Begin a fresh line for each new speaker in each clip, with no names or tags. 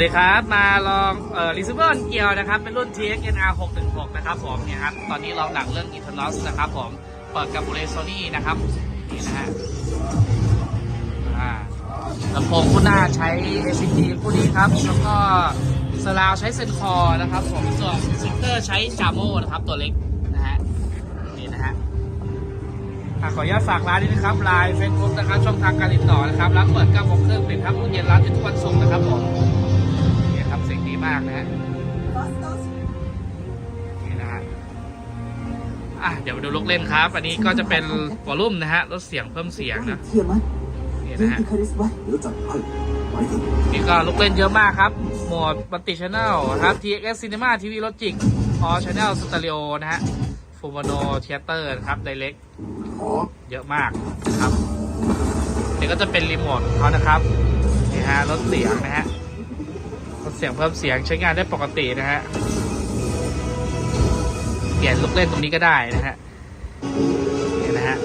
สวัสดีครับ มาลองเอ่อรีซิเวอร์เกียวนะครับ เป็นรุ่น TXNR 616 นะครับผมเนี่ยครับ ตอนนี้ลองหนังเรื่อง e t e r n a l นะครับผม เปิดกับบูเลโซนี่นะครับ นี่นะฮะลำโพงคู่หน้าใช้ ACG คู่นี้ครับ แล้วก็สลาวใช้เซนคอร์นะครับผม ส่วนซิสเตอร์ใช้จามโมนะครับ ตัวเล็กนะฮะ นี่นะฮะขออนุญาตฝากร้านนี้นะครับไลน์เฟซบุ๊กนะครับ ช่องทางการติดต่อนะครับร้านเปิด9โมงครึ่งปิด5โมงเย็นร้านทุกวันศุกร์นะครับ อะเดี๋ยวมาดูลูกเล่นครับ อันนี้ก็จะเป็นวอลลุ่มนะฮะลดเสียงเพิ่มเสียงนะ
เทียมไหม
นี่
ย
นะฮะ
เดี๋ยวจัดให้ไปเถอะ
นี่ก็ลูกเล่นเยอะมากครับโหมดบัติชแนลครับ TX Cinema TV Logic All Channel Stereo นะฮะ Full Mono Theater นะครับ Direct
ขอ
เยอะมากนะครับเดี๋ยวก็จะเป็นรีโมทเขานะครับนี่ฮะลดเสียงนะฮะลดเสียงเพิ่มเสียงใช้งานได้ปกตินะฮะ ปลี่ยนลูกเล่นตรงนี้ก็ได้นะฮะนี่นะฮะ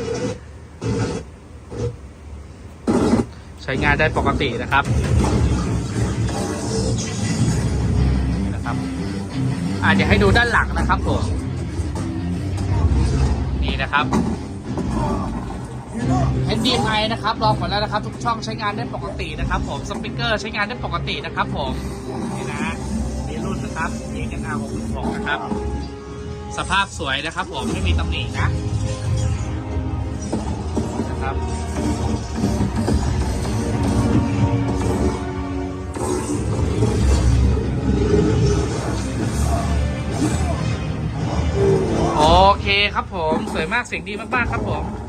ใช้งานได้ปกตินะครับนะครับอ่าเดี๋ยวให้ดูด้านหลังนะครับผมนี่นะครับ HDMI นะครับรอผลแล้วนะครับ ทุกช่องใช้งานได้ปกตินะครับ ผมสปีกเกอร์ใช้งานได้ปกตินะครับ ผมนี่นะฮะนี่รุ่นนะครับนี่กันอา666นะครับ สภาพสวยนะครับผมไม่มีตำหนินะนะครับโอเคครับผม สวยมากเสียงดีมากๆครับผม